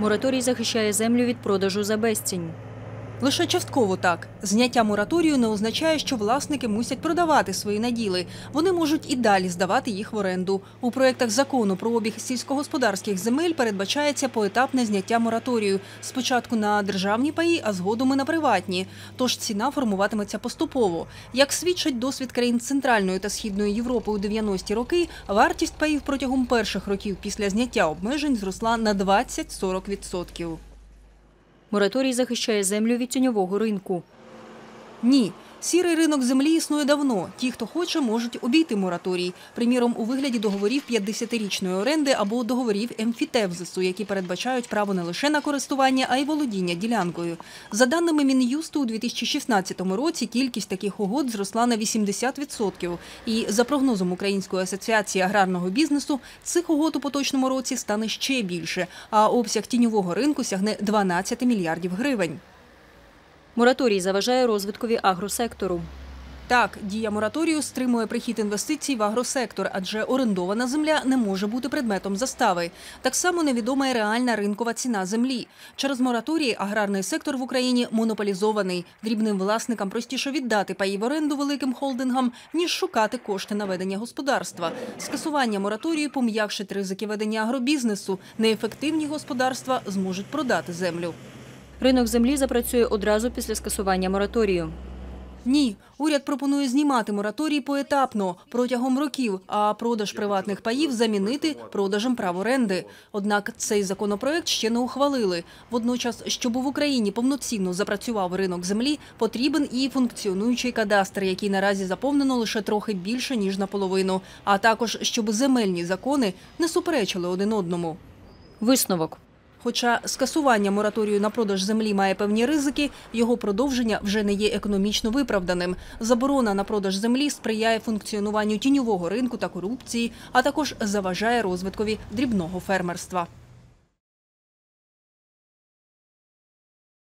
Мораторій захищає землю від продажу за безцінь. Лише частково так. Зняття мораторію не означає, що власники мусять продавати свої наділи. Вони можуть і далі здавати їх в оренду. У проєктах закону про обіг сільськогосподарських земель передбачається поетапне зняття мораторію. Спочатку на державні паї, а згодом і на приватні. Тож ціна формуватиметься поступово. Як свідчить досвід країн Центральної та Східної Європи у 90-ті роки, вартість паїв протягом перших років після зняття обмежень зросла на 20-40%. Мораторій захищає землю від тіньового ринку. Ні. Сірий ринок землі існує давно. Ті, хто хоче, можуть обійти мораторій. Приміром, у вигляді договорів 50-річної оренди або договорів емфітевзису, які передбачають право не лише на користування, а й володіння ділянкою. За даними Мін'юсту, у 2016 році кількість таких угод зросла на 80%. І за прогнозом Української асоціації аграрного бізнесу, цих угод у поточному році стане ще більше, а обсяг тіньового ринку сягне 12 мільярдів гривень. Мораторій заважає розвиткові агросектору. Так, дія мораторію стримує прихід інвестицій в агросектор, адже орендована земля не може бути предметом застави. Так само невідома і реальна ринкова ціна землі. Через мораторій аграрний сектор в Україні монополізований. Дрібним власникам простіше віддати паї в оренду великим холдингам, ніж шукати кошти на ведення господарства. Скасування мораторію пом'якшить ризики ведення агробізнесу. Неефективні господарства зможуть продати землю. Ринок землі запрацює одразу після скасування мораторію. Ні, уряд пропонує знімати мораторій поетапно протягом років, а продаж приватних паїв замінити продажем прав оренди. Однак цей законопроект ще не ухвалили. Водночас, щоб в Україні повноцінно запрацював ринок землі, потрібен і функціонуючий кадастр, який наразі заповнено лише трохи більше ніж наполовину. А також щоб земельні закони не суперечили один одному. Висновок. Хоча скасування мораторію на продаж землі має певні ризики, його продовження вже не є економічно виправданим. Заборона на продаж землі сприяє функціонуванню тіньового ринку та корупції, а також заважає розвиткові дрібного фермерства.